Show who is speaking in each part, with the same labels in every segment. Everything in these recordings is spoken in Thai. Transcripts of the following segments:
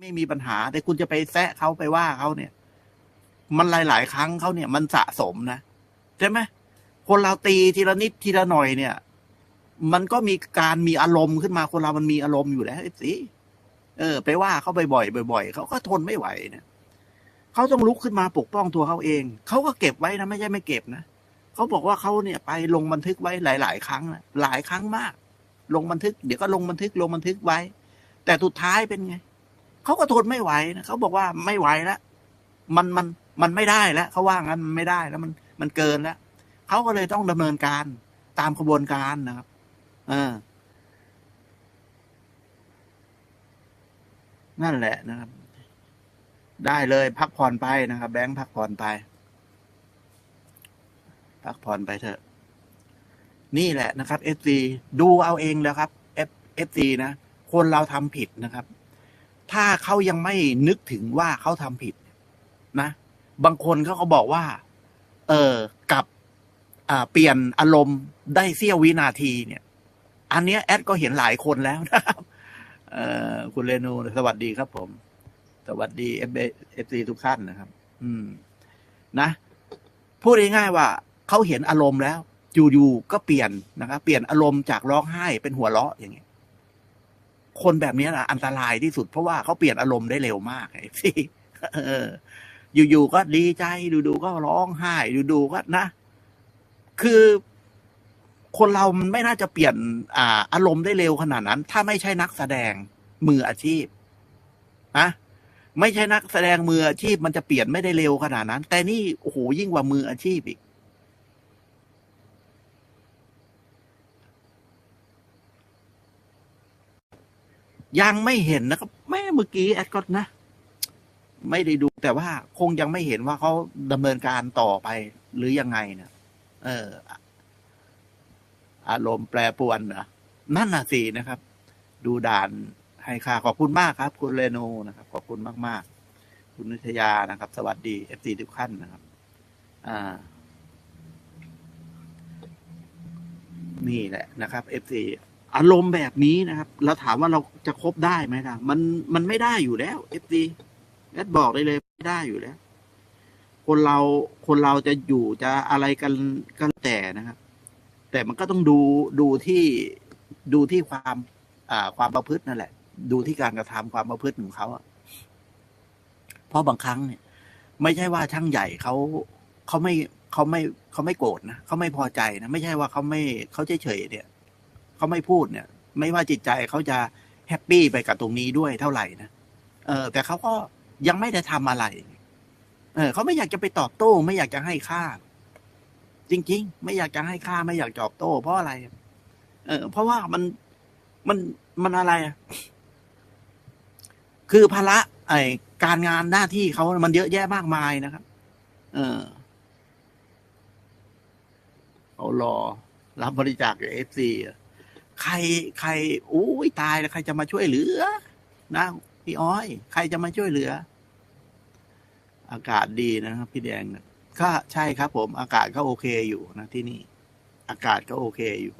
Speaker 1: ไม่มีปัญหา แต่คุณจะไปแซะเขาไปว่าเขาเนี่ย มันหลาย ๆ ครั้งเขาเนี่ย มันสะสมนะใช่ไหมคนเราตีทีละนิดทีละหน่อยเนี่ย มันก็มีการมีอารมณ์ขึ้นมาคนเรามันมีอารมณ์อยู่แล้วสิเออ ไปว่าเขาบ่อยๆบ่อยๆเขาก็ทนไม่ไหวเนี่ยเขาต้องลุกขึ้นมาปกป้องตัวเขาเองเขาก็เก็บไว้นะไม่ใช่ไม่เก็บนะเขาบอกว่าเขาเนี่ยไปลงบันทึกไว้หลาย ๆ ครั้งนะหลายครั้งมาก ลงบันทึก เดี๋ยวก็ลงบันทึกลงบันทึกไว้ แต่สุดท้ายเป็นไง เขาก็ทนไม่ไหวนะเขาบอกว่าไม่ไหวแล้วมันมันมันไม่ได้แล้วเขาว่างั้นมันไม่ได้แล้วมันมันเกินแล้วเขาก็เลยต้องดำเนินการตามกระบวนการนะครับเออนั่นแหละนะครับ ได้เลยพักผ่อนไปนะครับ แบงค์พักผ่อนไป พักผ่อนไปเถอะ นี่แหละนะครับ FC ดูเอาเองแล้วครับ F FC นะ คนเราทำผิดนะครับ ถ้าเขายังไม่นึกถึงว่าเขาทำผิดนะ บางคนเขาก็บอกว่า เออกับเปลี่ยนอารมณ์ได้เสี้ยววินาทีเนี่ย อันเนี้ยแอดก็เห็นหลายคนแล้วนะครับเอ่อคุณเรนูสวัสดีครับผม สวัสดีเอฟเอฟซีทุกท่านนะครับ อืม นะพูดง่ายๆว่าเขาเห็นอารมณ์แล้วอยู่ๆก็เปลี่ยนนะครับ เปลี่ยนอารมณ์จากร้องไห้เป็นหัวเราะอย่างเงี้ย คนแบบนี้นะอันตรายที่สุด เพราะว่าเขาเปลี่ยนอารมณ์ได้เร็วมากไอ้ที่เอออยู่ๆก็ดีใจดูๆก็ร้องไห้ดูๆก็นะ คือคนเรามันไม่น่าจะเปลี่ยนอ่าอารมณ์ได้เร็วขนาดนั้น ถ้าไม่ใช่นักแสดงมืออาชีพนะไม่ใช่นักแสดงมืออาชีพมันจะเปลี่ยนไม่ได้เร็วขนาดนั้น แต่นี่โอ้โหยิ่งกว่ามืออาชีพอีก ยังไม่เห็นนะครับแม่เมื่อกี้แอดก็นะ ไม่ได้ดูแต่ว่าคงยังไม่เห็นว่าเขาดำเนินการต่อไปหรือยังไงเนี่ยเออ อารมณ์แปรปรวนนะนั่นน่ะสินะครับ ดูด่านให้ค่าขอบคุณมากครับ คุณเรโนนะครับ ขอบคุณมากมากคุณนิทยานะครับ สวัสดีเอฟซีทุกท่านนะครับ อ่า นี่แหละนะครับเอฟซี อารมณ์แบบนี้นะครับเราถามว่าเราจะคบได้ไหมล่ะ มันมันไม่ได้อยู่แล้วเอฟซีแอดบอกได้เลยไม่ได้อยู่แล้ว คนเราคนเราจะอยู่จะอะไรกันก็แล้วแต่นะครับ แต่มันก็ต้องดูดูที่ดูที่ความอ่าความประพฤตินั่นแหละ ดูที่การกระทำความประพฤติของเขาเพราะบางครั้งเนี่ย ไม่ใช่ว่าช่างใหญ่เขาเขาไม่เขาไม่เขาไม่โกรธนะเขาไม่พอใจนะไม่ใช่ว่าเขาไม่เขาเฉยๆเนี่ย เขาไม่พูดเนี่ย ไม่ว่าจิตใจเขาจะแฮปปี้ไปกับตรงนี้ด้วยเท่าไหร่นะเออ แต่เขาก็ยังไม่ได้ทำอะไร เออเขาไม่อยากจะไปตอบโต้ ไม่อยากจะให้ค่า จริง ๆ ไม่อยากจะให้ค่าไม่อยากตอบโต้ เพราะอะไร เออ เพราะว่ามันมันมันอะไรอะคือภาระไอการงานหน้าที่เขามันเยอะแยะมากมายนะครับ เออเขารอ รับบริจาคจากเอฟซีอะ ใครใครโอ้ยตายแล้วใครจะมาช่วยเหลือ นะพี่อ้อย ใครจะมาช่วยเหลือ อากาศดีนะครับพี่แดงก็ใช่ครับ ผม อากาศก็โอเคอยู่นะที่นี่ อากาศก็โอเคอยู่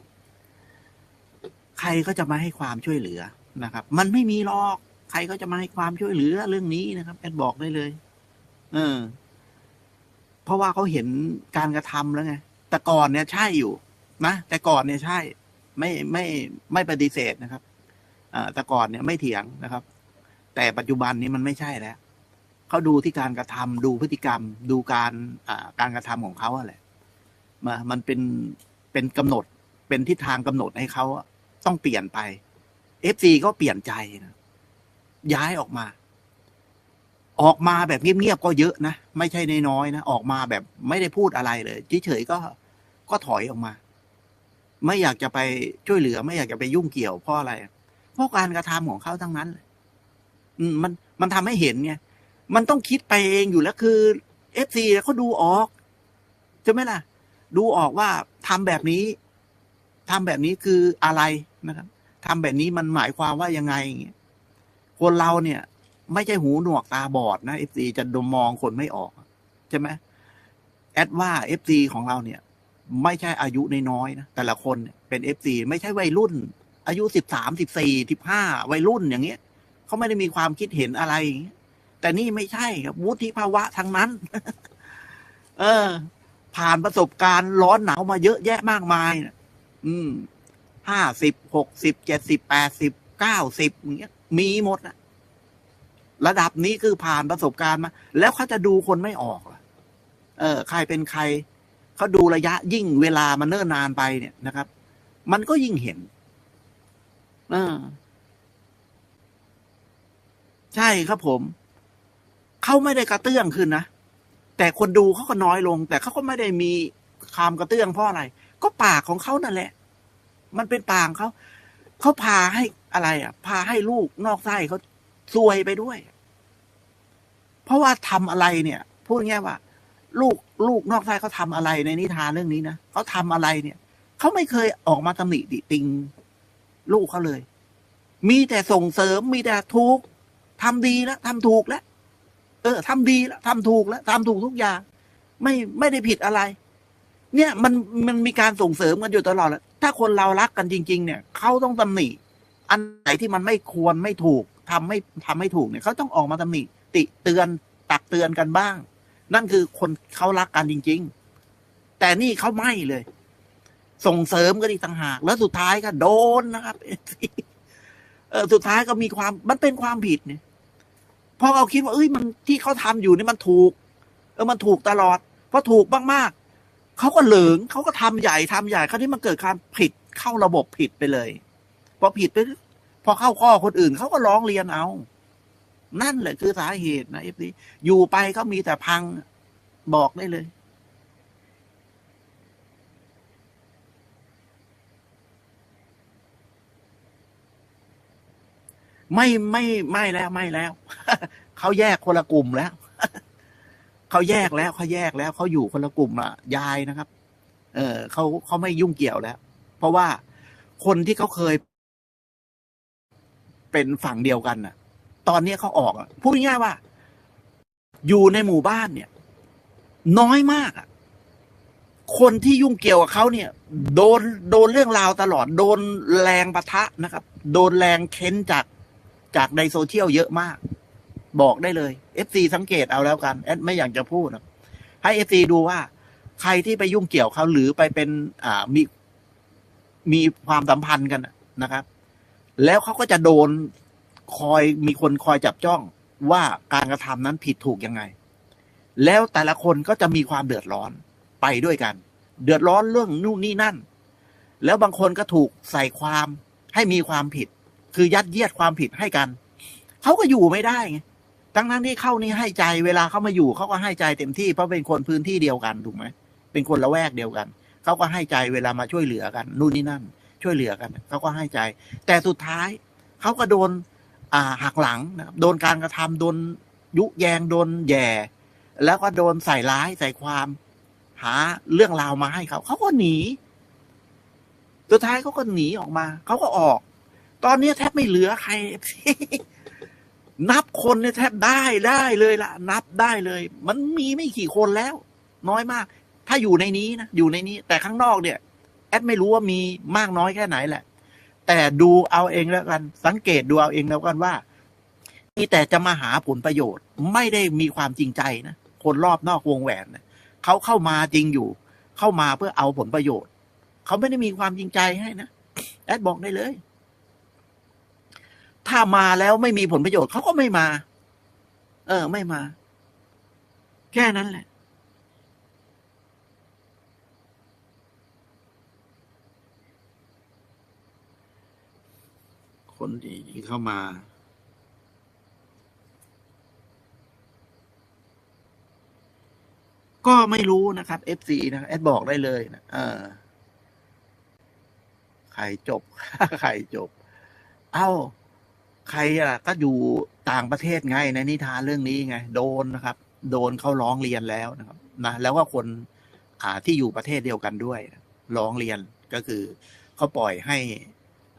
Speaker 1: ใครก็จะมาให้ความช่วยเหลือนะครับ มันไม่มีหรอก ใครก็จะมาให้ความช่วยเหลือเรื่องนี้นะครับแอดบอกได้เลย เออ เพราะว่าเขาเห็นการกระทำแล้วไงแต่ก่อนเนี่ยใช่อยู่ นะแต่ก่อนเนี่ยใช่ ไม่ไม่ไม่ปฏิเสธนะครับอแต่ก่อนเนี่ยไม่เถียงนะครับ แต่ปัจจุบันนี้มันไม่ใช่แล้วเขาดูที่การกระทำดูพฤติกรรม ดูการอ่าการกระทำของเขาอะไรมามันเป็นเป็นกำหนดเป็นทิศทางกำหนดให้เขาต้องเปลี่ยนไปเอฟซีก็เปลี่ยนใจนะย้ายออกมา ออกมาแบบเงียบๆก็เยอะนะ ไม่ใช่น้อยๆนะ ออกมาแบบไม่ได้พูดอะไรเลยเฉยๆก็ก็ถอยออกมา ไม่อยากจะไปช่วยเหลือ ไม่อยากจะไปยุ่งเกี่ยวเพราะอะไร เพราะการกระทำของเขาทั้งนั้นมมันมันทำให้เห็นไงมันต้องคิดไปเองอยู่แล้วคือเอฟซีเขาดูออกใช่ไหมล่ะ ดูออกว่าทำแบบนี้ทำแบบนี้คืออะไรนะครับทำแบบนี้มันหมายความว่ายังไงอย่างเงี้ยคนเราเนี่ย ไม่ใช่หูหนวกตาบอดนะเอฟซีจะดมมองคนไม่ออกใช่ไหมแอดว่าเอฟซีของเราเนี่ย ไม่ใช่อายุน้อยๆนะแต่ละคนเป็นเอฟซีไม่ใช่วัยรุ่น อายุสิบสามสิบสี่สิบห้าวัยรุ่นอย่างเงี้ยเขาไม่ได้มีความคิดเห็นอะไร แต่นี่ไม่ใช่ครับวุฒิภาวะทั้งนั้น เออ ผ่านประสบการณ์ร้อนหนาวมาเยอะแยะมากมายนะอืมห้าสิบหกสิบเจ็ดสิบแปดสิบเก้าสิบอย่างเงี้ย มีหมดนะระดับนี้คือผ่านประสบการณ์มา แล้วเขาจะดูคนไม่ออกหรอเออ ใครเป็นใคร เขาดูระยะยิ่งเวลามันเนิ่นนานไปเนี่ยนะครับ มันก็ยิ่งเห็นเออใช่ครับผม เขาไม่ได้กระเตื้องขึ้นนะ แต่คนดูเขาก็น้อยลง แต่เขาก็ไม่ได้มีคามกระเตื้องเพราะอะไร ก็ปากของเขานั่นแหละ มันเป็นปากของเขา เขาพาให้อะไร อะ พาให้ลูกนอกไส้เขาซวยไปด้วย เพราะว่าทำอะไรเนี่ย พูดง่ายว่า ลูกลูกนอกไส้เขาทำอะไรในนิทานเรื่องนี้นะเขาทำอะไรเนี่ยเขาไม่เคยออกมาตำหนิติติง ลูกเขาเลย มีแต่ส่งเสริมมีแต่ถูกทำดีแล้วทำถูกแล้วเออทำดีแล้วทำถูกแล้วทำถูกทุกอย่าง ไม่ไม่ได้ผิดอะไร เนี่ยมันมันมีการส่งเสริมกันอยู่ตลอดแหล้วถ้าคนเรารักกันจริง ๆ เนี่ยเขาต้องตำหนิอันไหนที่มันไม่ควรไม่ถูกทำไม่ทำไม่ถูกเนี่ยเขาต้องออกมาตำหนิติเตือนตักเตือนกันบ้าง นั่นคือคนเขารักกันจริง ๆ แต่นี่เขาไม่เลย ส่งเสริมกันอีกต่างหาก แล้วสุดท้ายก็โดนนะครับเออสุดท้ายก็มีความมันเป็นความผิดเนี่ยพราะเราคิดว่าเอ้ยมันที่เขาทำอยู่นี่มันถูก เออมันถูกตลอดเพราะถูกมากๆเขาก็เหลิงเขาก็ทำใหญ่ทำใหญ่คราวนี้มันเกิดการผิดเข้าระบบผิดไปเลยพอผิดไปพอเข้าข้อคนอื่นเขาก็ร้องเรียนเอา นั่นแหละคือสาเหตุนะเอฟซีอยู่ไปก็มีแต่พังบอกได้เลย ไม่ไม่ไม่แล้วไม่แล้วเขาแยกคนละกลุ่มแล้วเขาแยกแล้วเขาแยกแล้วเขาอยู่คนละกลุ่มอะยายนะครับ เออเขาเขาไม่ยุ่งเกี่ยวแล้ว เพราะว่าคนที่เขาเคย เป็นฝั่งเดียวกันน่ะ ตอนนี้เขาออกพูดง่ายว่า อยู่ในหมู่บ้านเนี่ย น้อยมากอะคนที่ยุ่งเกี่ยวกับเขาเนี่ย โดนโดนเรื่องราวตลอด โดนแรงปะทะนะครับ โดนแรงเค้นจากจากในโซเชียลเยอะมาก บอกได้เลย FC สังเกตเอาแล้วกันแอดไม่อยากจะพูดนะให้ FC ดูว่า ใครที่ไปยุ่งเกี่ยวเขาหรือไปเป็นอ่ามีมีความสัมพันธ์กันนะครับ แล้วเขาก็จะโดน คอยมีคนคอยจับจ้องว่าการกระทำนั้นผิดถูกยังไง แล้วแต่ละคนก็จะมีความเดือดร้อนไปด้วยกัน เดือดร้อนเรื่องนู่นนี่นั่น แล้วบางคนก็ถูกใส่ความให้มีความผิด คือยัดเยียดความผิดให้กัน เขาก็อยู่ไม่ได้ไงทั้งนั้นที่เข้านี่ให้ใจ เวลาเขามาอยู่เขาก็ให้ใจเต็มที่เพราะเป็นคนพื้นที่เดียวกันถูกไหมเป็นคนละแวกเดียวกันเขาก็ให้ใจเวลามาช่วยเหลือกันนู่นนี่นั่น ช่วยเหลือกันเขาก็ให้ใจ แต่สุดท้ายเขาก็โดน หักหลังนะครับโดนการกระทำโดนยุแยงโดนแย่ แล้วก็โดนใส่ร้ายใส่ความ หาเรื่องราวมาให้เขา เขาก็หนีสุดท้ายเขาก็หนีออกมา เขาก็ออก ตอนนี้แทบไม่เหลือใคร นับคนเนี่ยแทบได้ได้เลยละนับได้เลย มันมีไม่กี่คนแล้ว น้อยมาก ถ้าอยู่ในนี้นะอยู่ในนี้ แต่ข้างนอกเนี่ย แอดไม่รู้ว่ามีมากน้อยแค่ไหนแหละ แต่ดูเอาเองแล้วกัน สังเกตดูเอาเองแล้วกันว่ามีแต่จะมาหาผลประโยชน์ ไม่ได้มีความจริงใจนะคนรอบนอกวงแหวนนะเขาเข้ามาจริงอยู่ เข้ามาเพื่อเอาผลประโยชน์ เขาไม่ได้มีความจริงใจให้นะแอดบอกได้เลย ถ้ามาแล้วไม่มีผลประโยชน์เขาก็ไม่มา เออ ไม่มา แค่นั้นแหละ คนที่เข้ามา ก็ไม่รู้นะครับ FC นะแอดบอกได้เลยนะเออใครจบใครจบ เอ้า ใครอะ ก็อยู่ต่างประเทศไงในนิทานเรื่องนี้ไง โดนนะครับ โดนเขาร้องเรียนแล้วนะครับนะแล้วก็คนอ่าที่อยู่ประเทศเดียวกันด้วย ร้องเรียนก็คือเขาปล่อยให้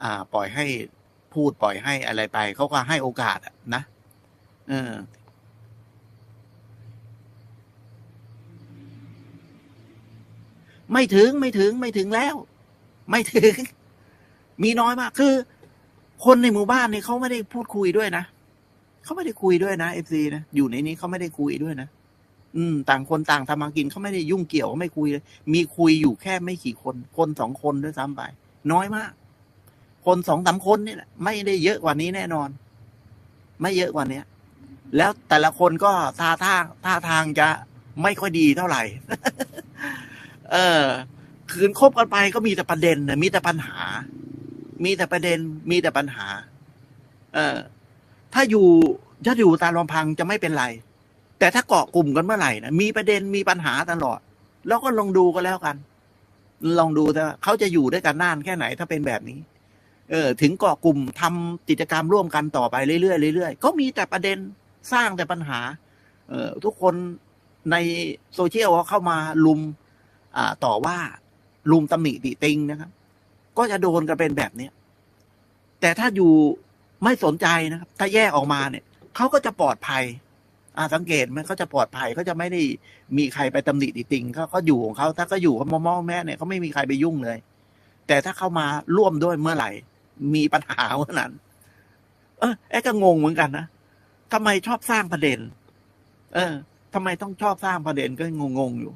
Speaker 1: อ่า ปล่อยให้ พูดปล่อยให้อะไรไป เขาก็ให้โอกาสอะนะเออไม่ถึงไม่ถึงไม่ถึงแล้ว ไม่ถึง มีน้อยมาก คือ คนในหมู่บ้านเนี่ยเขาไม่ได้พูดคุยด้วยนะเขาไม่ได้คุยด้วยนะเอฟซีนะอยู่ในนี้เขาไม่ได้คุยด้วยนะอืม ต่างคนต่างทำมากินเขาไม่ได้ยุ่งเกี่ยวเขาไม่คุยเลยมีคุยอยู่แค่ไม่กี่คน คนสองคนด้วยซ้ำไป น้อยมาก คนสองสามคนนี่แหละไม่ได้เยอะกว่านี้แน่นอน ไม่เยอะกว่าเนี้ย แล้วแต่ละคนก็ท่าทางท่าทางจะไม่ค่อยดีเท่าไหร่ เออ คืนคบกันไปก็มีแต่ประเด็นนะมีแต่ปัญหา มีแต่ประเด็น มีแต่ปัญหา เออ ถ้าอยู่ถ้าอยู่ตามลำพังจะไม่เป็นไร แต่ถ้าเกาะกลุ่มกันเมื่อไหร่นะมีประเด็นมีปัญหาตลอด แล้วก็ลองดูก็แล้วกัน ลองดูแต่เขาจะอยู่ด้วยกันนานแค่ไหนถ้าเป็นแบบนี้ เออถึงเกาะกลุ่มทำกิจกรรมร่วมกันต่อไปเรื่อยๆเรื่อยๆก็มีแต่ประเด็นสร้างแต่ปัญหา เออทุกคนในโซเชียลเข้ามาลุมอ่าต่อว่าลุมตำหนิติติงนะครับ ก็จะโดนกันเป็นแบบเนี้ยแต่ถ้าอยู่ไม่สนใจนะครับ ถ้าแยกออกมาเนี่ยเขาก็จะปลอดภัยอ่าสังเกตไหมเขาจะปลอดภัยเขาจะไม่ได้มีใครไปตำหนิติติงเขาเขาอยู่ของเขาถ้าเขาอยู่เขามามองแม่เนี่ยเขาไม่มีใครไปยุ่งเลย แต่ถ้าเข้ามาร่วมด้วยเมื่อไหร่ มีปัญหาเมื่อนั้น เออไอ้ก็งงเหมือนกันนะทำไมชอบสร้างประเด็น เออทำไมต้องชอบสร้างประเด็นก็งงๆอยู่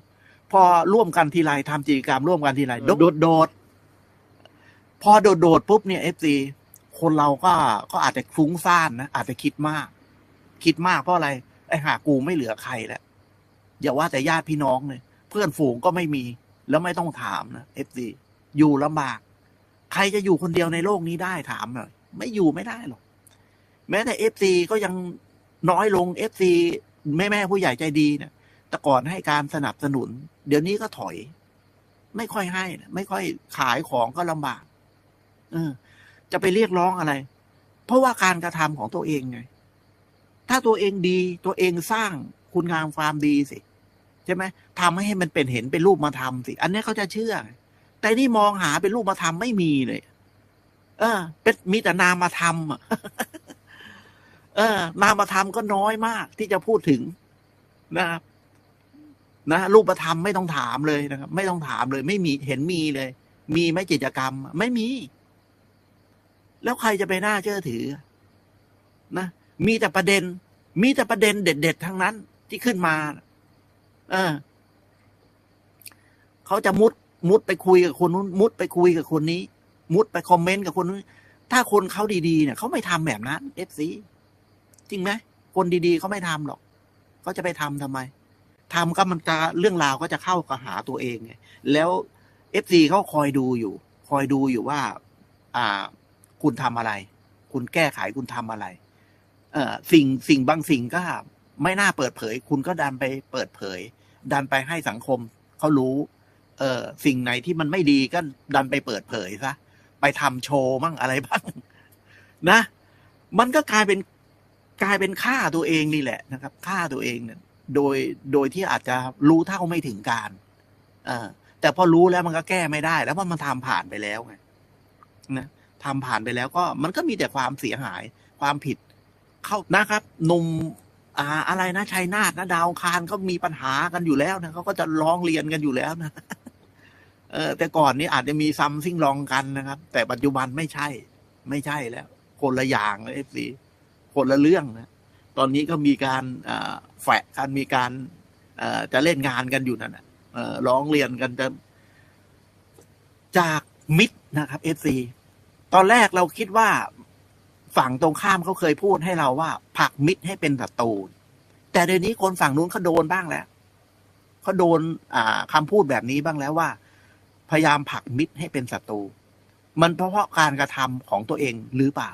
Speaker 1: พอร่วมกันทีไรทำกิจกรรมร่วมกันทีไรโดดโดดพอโดดโดดปุ๊บเนี่ยเอฟซีคนเราก็ก็อาจจะฟุ้งซ่านนะอาจจะคิดมาก คิดมากเพราะอะไร ไอ้หากูไม่เหลือใครแล้วอย่าว่าแต่ญาติพี่น้องเลย เพื่อนฝูงก็ไม่มี แล้วไม่ต้องถามนะเอฟซีอยู่ลำบาก ใครจะอยู่คนเดียวในโลกนี้ได้ถามหน่อยไม่อยู่ไม่ได้หรอก แม้แต่เอฟซีก็ยังน้อยลงเอฟซีแม่แม่ผู้ใหญ่ใจดีเนี่ยแต่ก่อนให้การสนับสนุน เดี๋ยวนี้ก็ถอย ไม่ค่อยให้นะไม่ค่อยขายของก็ลำบาก เออ จะไปเรียกร้องอะไร เพราะว่าการกระทำของตัวเองไง ถ้าตัวเองดี ตัวเองสร้างคุณงามความดีสิ ใช่ไหมทำให้มันเป็นเห็นเป็นรูปมาทำสิ อันนี้เขาจะเชื่อ แต่นี่มองหาเป็นรูปมาทำไม่มีเลย เออ เป็นมีแต่นามมาทำอะเออ นามธรรมก็น้อยมาก ที่จะพูดถึงนะครับนะรูปธรรมไม่ต้องถามเลยนะครับ ไม่ต้องถามเลย ไม่มีเห็นมีเลย มีไหมกิจกรรม ไม่มี แล้วใครจะไปน่าเชื่อถือ นะ มีแต่ประเด็น มีแต่ประเด็นเด็ดๆทั้งนั้นที่ขึ้นมา เออเขาจะมุด มุดไปคุยกับคนนู้นมุดไปคุยกับคนนี้ มุดไปคอมเมนต์กับคนนู้นถ้าคนเขาดีๆเนี่ยเขาไม่ทำแบบนั้นเอฟซีจริงไหมคนดีๆเขาไม่ทำหรอกเขาจะไปทำทำไมทำก็มันจะเรื่องราวก็จะเข้ากับหาตัวเองไงแล้วเอฟซีเขาคอยดูอยู่ คอยดูอยู่ว่า อ่า คุณทำอะไร คุณแก้ไขคุณทำอะไร เอ่อสิ่งสิ่งบางสิ่งก็ไม่น่าเปิดเผย คุณก็ดันไปเปิดเผย ดันไปให้สังคมเขารู้ เออสิ่งไหนที่มันไม่ดีก็ดันไปเปิดเผยซะไปทำโชว์บ้างอะไรบ้างนะ มันก็กลายเป็นกลายเป็นฆ่าตัวเองนี่แหละนะครับฆ่าตัวเองเนี่ยโดยโดยที่อาจจะรู้เท่าไม่ถึงการเออแต่พอรู้แล้วมันก็แก้ไม่ได้ แล้วเพรามันทำผ่านไปแล้วไงนะทำผ่านไปแล้วก็มันก็มีแต่ความเสียหาย ความผิดเข้านะครับหนุ่มอ่าอะไรนะชัยนาทนะดาวคารเขามีปัญหากันอยู่แล้วนะเขาก็จะร้องเรียนกันอยู่แล้วนะ เออแต่ก่อนนี้อาจจะมีซัมซิ่งลองกันนะครับ แต่ปัจจุบันไม่ใช่ ไม่ใช่แล้ว คนละอย่างเลยเอฟซีคนละเรื่องนะตอนนี้ก็มีการแฝะกันมีการจะเล่นงานกันอยู่นั่นแหะร้องเรียนกันจะจากมิดนะครับเอฟซีตอนแรกเราคิดว่าฝั่งตรงข้ามเขาเคยพูดให้เราว่าผักมิดให้เป็นศัตรูแต่เดี๋ยวนี้คนฝั่งนู้นเขาโดนบ้างแล้วเขาโดนอ่าคำพูดแบบนี้บ้างแล้วว่า พยายามผลักมิตรให้เป็นศัตรู มันเพราะการกระทำของตัวเองหรือเปล่า